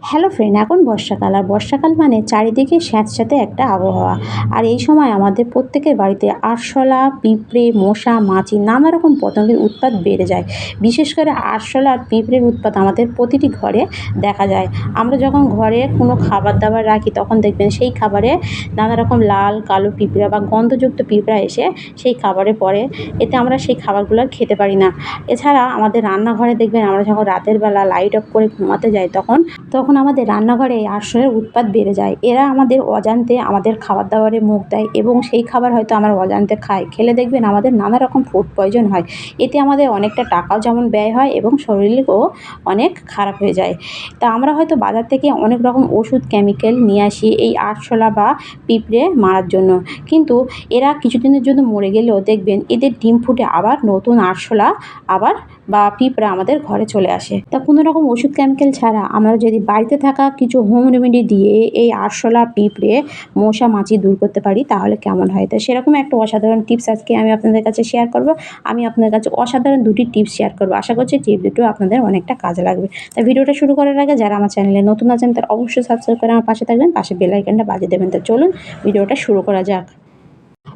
Hello friend এখন বর্ষাকাল, আর বর্ষাকাল মানে চারিদিকে স্যাঁতস্যাঁতে একটা আবহাওয়া। আর এই সময় আমাদের প্রত্যেকের বাড়িতে আরশোলা, পিঁপড়ে, মশা, মাছি নানা রকম পতঙ্গের উৎপাত বেড়ে যায়। বিশেষ করে আরশোলা আর পিঁপড়ের উৎপাত আমাদের প্রতিটি ঘরে দেখা যায়। আমরা যখন ঘরে কোনো খাবার দাবার রাখি, তখন দেখবেন সেই খাবারে নানা রকম লাল, কালো পিঁপড়া বা গন্ধযুক্ত পিঁপড়া এসে সেই খাবারে পড়ে। এতে আমরা সেই খাবারগুলো খেতে পারি না। এছাড়া আমাদের রান্নাঘরে দেখবেন আমরা যখন রাতের বেলা লাইট অফ করে ঘুমাতে যাই, তখন তখন আমাদের রান্নাঘরে এই আরশোলার উৎপাত বেড়ে যায়। এরা আমাদের অজান্তে আমাদের খাবার দাবারে মুখ দেয় এবং সেই খাবার হয়তো আমরা অজান্তে খাই। খেলে দেখবেন আমাদের নানা রকম ফুড পয়জন হয়। এতে আমাদের অনেকটা টাকাও যেমন ব্যয় হয় এবং শরীরও অনেক খারাপ হয়ে যায়। তা আমরা হয়তো বাজার থেকে অনেক রকম ওষুধ কেমিক্যাল নিয়ে আসি এই আরশোলা বা পিঁপড়ে মারার জন্য। কিন্তু এরা কিছুদিনের জন্য মরে গেলেও দেখবেন এদের ডিম ফুটে আবার নতুন আরশোলা আবার বা পিঁপড়া আমাদের ঘরে চলে আসে। তা কোনো রকম ওষুধ কেমিক্যাল ছাড়া আমরা যদি বাড়িতে থাকা কিছু হোম রেমেডি দিয়ে এই আরশোলা পিঁপড়ে মশা মাছি দূর করতে পারি, তাহলে কেমন হয়? তো সেরকম একটা অসাধারণ টিপস আজকে আমি আপনাদের কাছে শেয়ার করব। আমি আপনাদের কাছে অসাধারণ দুটি টিপস শেয়ার করব। আশা করছি টিপ দুটো আপনাদের অনেকটা কাজে লাগবে। তা ভিডিওটা শুরু করার আগে যারা আমার চ্যানেলে নতুন আছেন, তারা অবশ্যই সাবস্ক্রাইব করে আমার পাশে থাকবেন, পাশে বেল আইকনটা বাজিয়ে দেবেন। তো চলুন, ভিডিওটা শুরু করা যাক।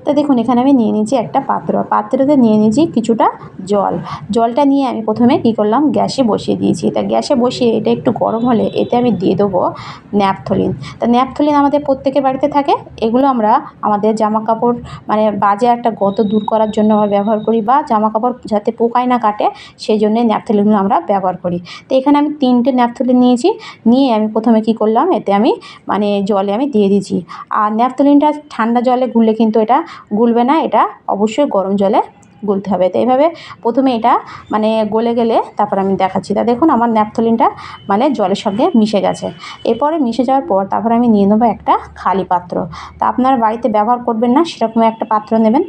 তো দেখুন, এখানে আমি নিয়ে নিয়েছি একটা পাত্র। পাত্রতে নিয়ে নিয়েছি কিছুটা জল। জলটা নিয়ে আমি প্রথমে কী করলাম, গ্যাসে বসিয়ে দিয়েছি। তা গ্যাসে বসিয়ে এটা একটু গরম হলে এতে আমি দিয়ে দেবো ন্যাপথলিন। তা ন্যাপথলিন আমাদের প্রত্যেকের বাড়িতে থাকে। এগুলো আমরা আমাদের জামা কাপড় মানে বাজে একটা গত দূর করার জন্য আমরা ব্যবহার করি বা জামা কাপড় যাতে পোকায় না কাটে, সেই জন্যে ন্যাপথলিনগুলো আমরা ব্যবহার করি। তো এখানে আমি তিনটে ন্যাপথলিন নিয়েছি। নিয়ে আমি প্রথমে কী করলাম, এতে আমি মানে জলে আমি দিয়ে দিয়েছি। আর ন্যাপথলিনটা ঠান্ডা জলে গুললে কিন্তু এটা গুলবে না এটা অবশ্যই গরম জলে গুলতে হবে। তো এইভাবে প্রথমে এটা মানে গলে গেলে তারপর আমি দেখাচ্ছি। তা দেখুন আমার ন্যাপথলিনটা মানে জলের সঙ্গে মিশে গেছে। এরপরে মিশে যাওয়ার পর তারপর আমি নিয়ে নেব একটা খালি পাত্র। তা আপনার বাড়িতে ব্যবহার করবেন না, সেরকম একটা পাত্র নেবেন।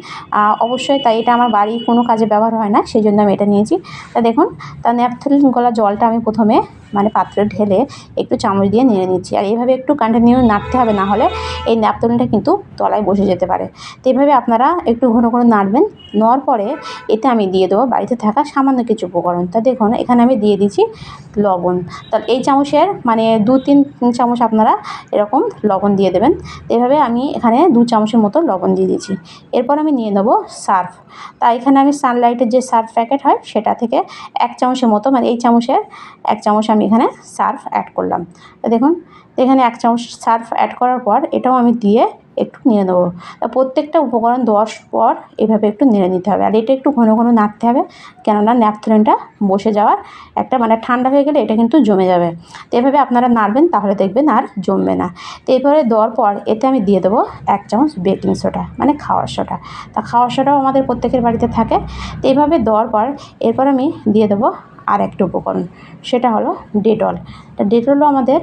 অবশ্যই তাই এটা আমার বাড়ির কোনো কাজে ব্যবহার হয় না সেই জন্য আমি এটা নিয়েছি। তা দেখুন, তা ন্যাপথলিন গলা জলটা আমি প্রথমে মানে পাত্রে ঢেলে একটু চামচ দিয়ে নেড়ে নিচ্ছি। আর এইভাবে একটু কন্টিনিউ নাড়তে হবে, না হলে এই ন্যাপথলিনটা কিন্তু তলায় বসে যেতে পারে। তো এইভাবে আপনারা একটু ঘন ঘন নাড়বেন, নেওয়ার পরে এতে আমি দিয়ে দেবো বাড়িতে থাকা সামান্য কিছু উপকরণ। তা দেখুন, এখানে আমি দিয়ে দিচ্ছি লবণ। তা এই চামচের মানে দু তিন চামচ আপনারা এরকম লবণ দিয়ে দেবেন। এভাবে আমি এখানে দু চামচের মতো লবণ দিয়ে দিয়েছি। এরপর আমি নিয়ে নেব সার্ফ। তা এখানে আমি সানলাইটের যে সার্ফ প্যাকেট হয়, সেটা থেকে এক চামচের মতো মানে এই চামচের এক চামচ আমি এখানে সার্ফ অ্যাড করলাম। তা দেখুন, এখানে এক চামচ সার্ফ অ্যাড করার পর এটাও আমি দিয়ে একটু নেড়ে নেব তা প্রত্যেকটা উপকরণ দেওয়ার পর এভাবে একটু নেড়ে নিতে হবে। আর এটা একটু ঘন ঘন নাড়তে হবে, কেননা ন্যাপথলিনটা বসে যাওয়ার একটা মানে ঠান্ডা হয়ে গেলে এটা কিন্তু জমে যাবে। তো এভাবে আপনারা নাড়বেন, তাহলে দেখবেন আর জমবে না। তো এরপরে দেওয়ার পর এতে আমি দিয়ে দেবো এক চামচ বেকিং সোডা মানে খাওয়ার সোডা। তা খাওয়ার সোডাও আমাদের প্রত্যেকের বাড়িতে থাকে। তো এইভাবে দেওয়ার পর এরপর আমি দিয়ে দেবো আর একটা উপকরণ, সেটা হলো ডেটল। তা ডেটলও আমাদের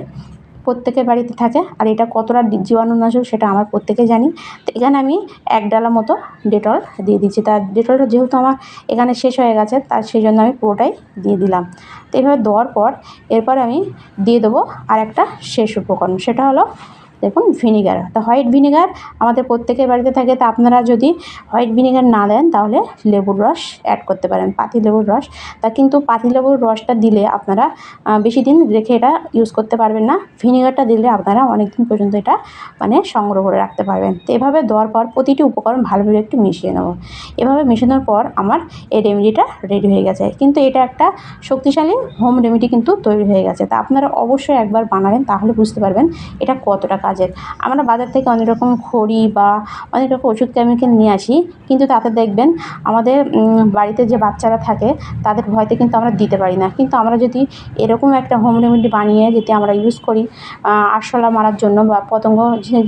প্রত্যেকের বাড়িতে থাকে আর এটা কতটা জীবাণুনাশক সেটা আমার প্রত্যেকে জানি। তো এখানে আমি এক ডালা মতো ডেটল দিয়ে দিচ্ছি। তার ডেটলটা যেহেতু আমার এখানে শেষ হয়ে গেছে তার সেই জন্য আমি পুরোটাই দিয়ে দিলাম। তো এইভাবে দেওয়ার পর এরপর আমি দিয়ে দেবো আর একটা শেষ উপকরণ, সেটা হলো দেখুন ভিনিগার তা হোয়াইট ভিনিগার আমাদের প্রত্যেকের বাড়িতে থাকে, তা আপনারা যদি হোয়াইট ভিনিগার না দেন, তাহলে লেবুর রস অ্যাড করতে পারেন, পাতি লেবুর রস। তা কিন্তু পাতি লেবুর রসটা দিলে আপনারা বেশি দিন রেখে এটা ইউজ করতে পারবেন না। ভিনিগারটা দিলে আপনারা অনেক দিন পর্যন্ত এটা মানে সংগ্রহ করে রাখতে পারবেন। তো এভাবে দেওয়ার পর প্রতিটি উপকরণ ভালোভাবে একটু মিশিয়ে নেব। এভাবে মেশানোর পর আমার এই রেমেডিটা রেডি হয়ে গেছে। কিন্তু এটা একটা শক্তিশালী হোম রেমেডি কিন্তু তৈরি হয়ে গেছে। তা আপনারা অবশ্যই একবার বানাবেন, তাহলে বুঝতে পারবেন এটা কতটা কাজের আমরা বাজার থেকে অনেক রকম খড়ি বা অনেক রকম ওষুধ কেমিক্যাল নিয়ে আসি, কিন্তু তাতে দেখবেন আমাদের বাড়িতে যে বাচ্চারা থাকে, তাদের ভয়তে কিন্তু আমরা দিতে পারি না। কিন্তু আমরা যদি এরকম একটা হোম রেমেডি বানিয়ে যদি আমরা ইউজ করি আরশোলা মারার জন্য বা পতঙ্গ,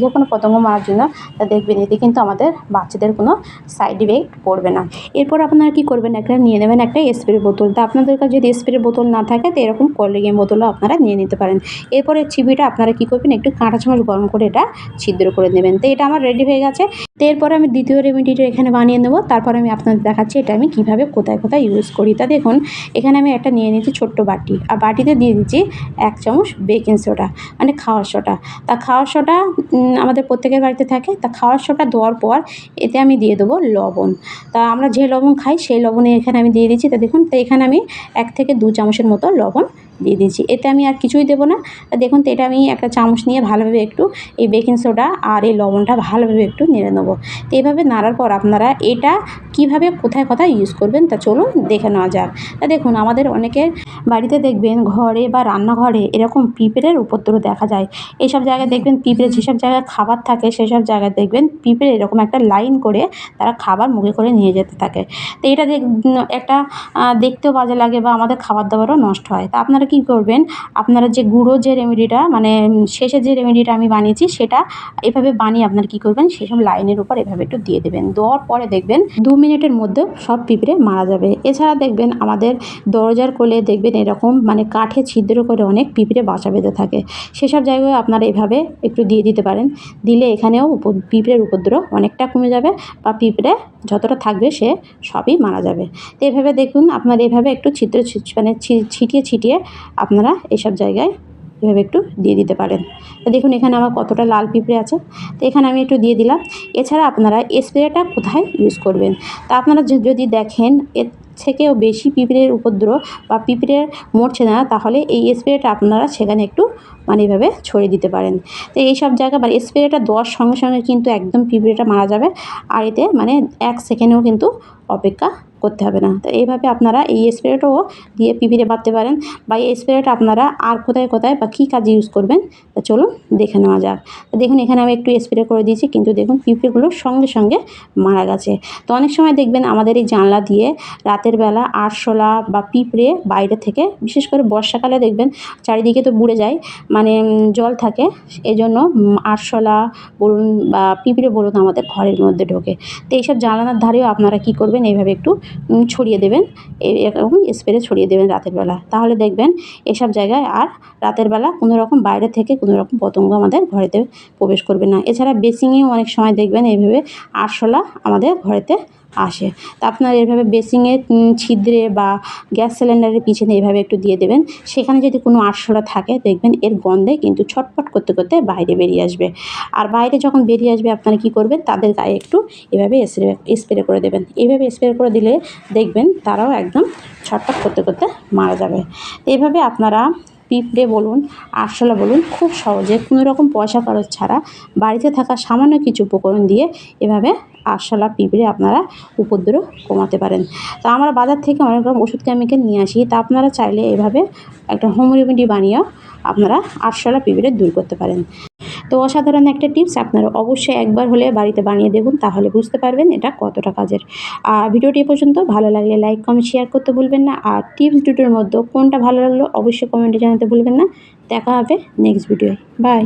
যে কোনো পতঙ্গ মারার জন্য, তা দেখবেন এতে কিন্তু আমাদের বাচ্চাদের কোনো সাইড ইফেক্ট পড়বে না। এরপর আপনারা কী করবেন? একটা নিয়ে নেবেন একটা স্প্রে বোতল। তা আপনাদের কাছে যদি স্প্রে বোতল না থাকে, তো এরকম কোল্ড বোতলও আপনারা নিয়ে নিতে পারেন। এরপরে চিবিটা আপনারা কী করবেন? একটু কাঁটা চামচ গরম করে এটা ছিদ্র করে নেবেন তো এটা আমার রেডি হয়ে গেছে। তো এরপরে আমি দ্বিতীয় রেমেডিটা এখানে বানিয়ে নেব। তারপর আমি আপনাদের দেখাচ্ছি এটা আমি কীভাবে, কোথায় কোথায় ইউজ করি। তা দেখুন, এখানে আমি একটা নিয়ে নিচ্ছি ছোট্ট বাটি। আর বাটিতে দিয়ে দিচ্ছি এক চামচ বেকিং সোডা মানে খাওয়ার সোডা তা খাওয়ার সোডা আমাদের প্রত্যেকের বাড়িতে থাকে। তা খাওয়ার সোডা দেওয়ার পর এতে আমি দিয়ে দেবো লবণ। তা আমরা যে লবণ খাই, সেই লবণে এখানে আমি দিয়ে দিচ্ছি। তা দেখুন, তো এখানে আমি এক থেকে দু চামচের মতো লবণ দিয়ে দিয়েছি। এতে আমি আর কিছুই দেবো না। দেখুন তো, এটা আমি একটা চামচ নিয়ে ভালোভাবে একটু এই বেকিং সোডা আর এই লবণটা ভালোভাবে একটু নেড়ে নেব। তো এইভাবে নাড়ার পর আপনারা এটা কীভাবে, কোথায় কোথায় ইউজ করবেন তা চলুন দেখে নেওয়া যাক। তা দেখুন, আমাদের অনেকের বাড়িতে দেখবেন ঘরে বা রান্নাঘরে এরকম পিঁপড়ের উপদ্রব দেখা যায়। এইসব জায়গায় দেখবেন পিঁপড়ে যেসব জায়গায় খাবার থাকে, সেসব জায়গায় দেখবেন পিঁপড়ে এরকম একটা লাইন করে তারা খাবার মুখে করে নিয়ে যেতে থাকে। তো এটা দেখ, একটা দেখতেও বাজে লাগে বা আমাদের খাবার দাবারও নষ্ট হয়। তা আপনারা কী করবেন, আপনারা যে গুঁড়ো যে রেমেডিটা মানে শেষে যে রেমেডিটা আমি বানিয়েছি সেটা এভাবে বানিয়ে আপনারা কী করবেন, সেসব লাইনের উপর এভাবে একটু দিয়ে দেবেন। দেওয়ার পরে দেখবেন দু মিনিটের মধ্যে সব পিঁপড়ে মারা যাবে। এছাড়া দেখবেন আমাদের দরজার কোলে দেখবেন এরকম মানে কাঠে ছিদ্র করে অনেক পিঁপড়ে বাসা বেঁধে থাকে। সেসব জায়গায় আপনারা এভাবে একটু দিয়ে দিতে পারেন। দিলে এখানেও পিঁপড়ের উপদ্রব অনেকটা কমে যাবে বা পিঁপড়ে যতটা থাকবে সে সবই মারা যাবে। তো এভাবে দেখুন, আপনারা এভাবে একটু ছিদ্র মানে ছিটিয়ে ছিটিয়ে আপনারা এইসব জায়গায় এভাবে একটু দিয়ে দিতে পারেন। তো দেখুন, এখানে আমার কতটা লাল পিঁপড়ে আছে। তো এখানে আমি একটু দিয়ে দিলাম। এছাড়া আপনারা স্প্রেটা কোথায় ইউজ করবেন? তা আপনারা যদি দেখেন, এর থেকেও বেশি পিঁপড়ের উপদ্রব বা পিঁপড়ে মরছে না, তাহলে এই স্প্রেটা আপনারা সেখানে একটু মানে এভাবে ছড়িয়ে দিতে পারেন। তো এই সব জায়গা বা স্প্রেটা দেওয়ার সঙ্গে সঙ্গে কিন্তু একদম পিঁপড়েটা মারা যাবে। আর এতে মানে এক সেকেন্ডেও কিন্তু অপেক্ষা করতে হবে না। তো এইভাবে আপনারা এই স্প্রেটাও দিয়ে পিঁপড়ে বাঁধতে পারেন বা এই স্প্রেটা আপনারা আর কোথায় কোথায় বা কী কাজে ইউজ করবেন, তা চলুন দেখে নেওয়া যাক। দেখুন, এখানে আমি একটু স্প্রে করে দিয়েছি, কিন্তু দেখুন পিঁপড়েগুলো সঙ্গে সঙ্গে মারা গেছে। তো অনেক সময় দেখবেন আমাদের এই জানলা দিয়ে রাতের বেলা আরশোলা বা পিঁপড়ে বাইরে থেকে, বিশেষ করে বর্ষাকালে দেখবেন চারিদিকে তো বুড়ে যায় মানে জল থাকে এই জন্য আরশোলা বলুন বা পিঁপড়ে বলুন আমাদের ঘরের মধ্যে ঢোকে। তো এইসব জানালার ধারেও আপনারা কী করবেন, এইভাবে একটু ছড়িয়ে দেবেন এরকম স্প্রে ছড়িয়ে দেবেন রাতের বেলা। তাহলে দেখবেন এসব জায়গায় আর রাতের বেলা কোনো রকম বাইরে থেকে কোনো রকম পতঙ্গ আমাদের ঘরেতে প্রবেশ করবে না। এছাড়া বেসিংয়েও অনেক সময় দেখবেন এইভাবে আরশোলা আমাদের ঘরেতে আসে। তা আপনারা এভাবে বেসিংয়ে ছিদ্রে বা গ্যাস সিলিন্ডারের পিছনে এভাবে একটু দিয়ে দেবেন। সেখানে যদি কোনো আরশোলা থাকে, দেখবেন এর গন্ধে কিন্তু ছটপট করতে করতে বাইরে বেরিয়ে আসবে। আর বাইরে যখন বেরিয়ে আসবে, আপনারা কী করবেন? তাদের গায়ে একটু এভাবে স্প্রে স্প্রে করে দেবেন। এইভাবে স্প্রে করে দিলে দেখবেন তারাও একদম ছটপট করতে করতে মারা যাবে। এইভাবে আপনারা পিঁপড়ে বলুন, আরশোলা বলুন, খুব সহজে কোনো রকম পয়সা খরচ ছাড়া বাড়িতে থাকা সামান্য কিছু উপকরণ দিয়ে এভাবে আরশোলা পিঁপড়ে আপনারা উপদ্রব কমাতে পারেন। তা আমরা বাজার থেকে অনেক রকম ওষুধ কেমিক্যাল নিয়ে আসি, তা আপনারা চাইলে এভাবে একটা হোম রেমেডি বানিয়েও আপনারা আরশোলা পিঁপড়ে দূর করতে পারেন। তো অসাধারণ একটা টিপস আপনারা অবশ্যই একবার হলে বাড়িতে বানিয়ে দেখুন, তাহলে বুঝতে পারবেন এটা কতটা কাজের। আর ভিডিওটি পর্যন্ত ভালো লাগলে লাইক কমেন্ট শেয়ার করতে ভুলবেন না। আর টিপস দুটোর মধ্যে কোনটা ভালো লাগল অবশ্যই কমেন্টে জানাতে ভুলবেন না। দেখা হবে নেক্সট ভিডিওয় বাই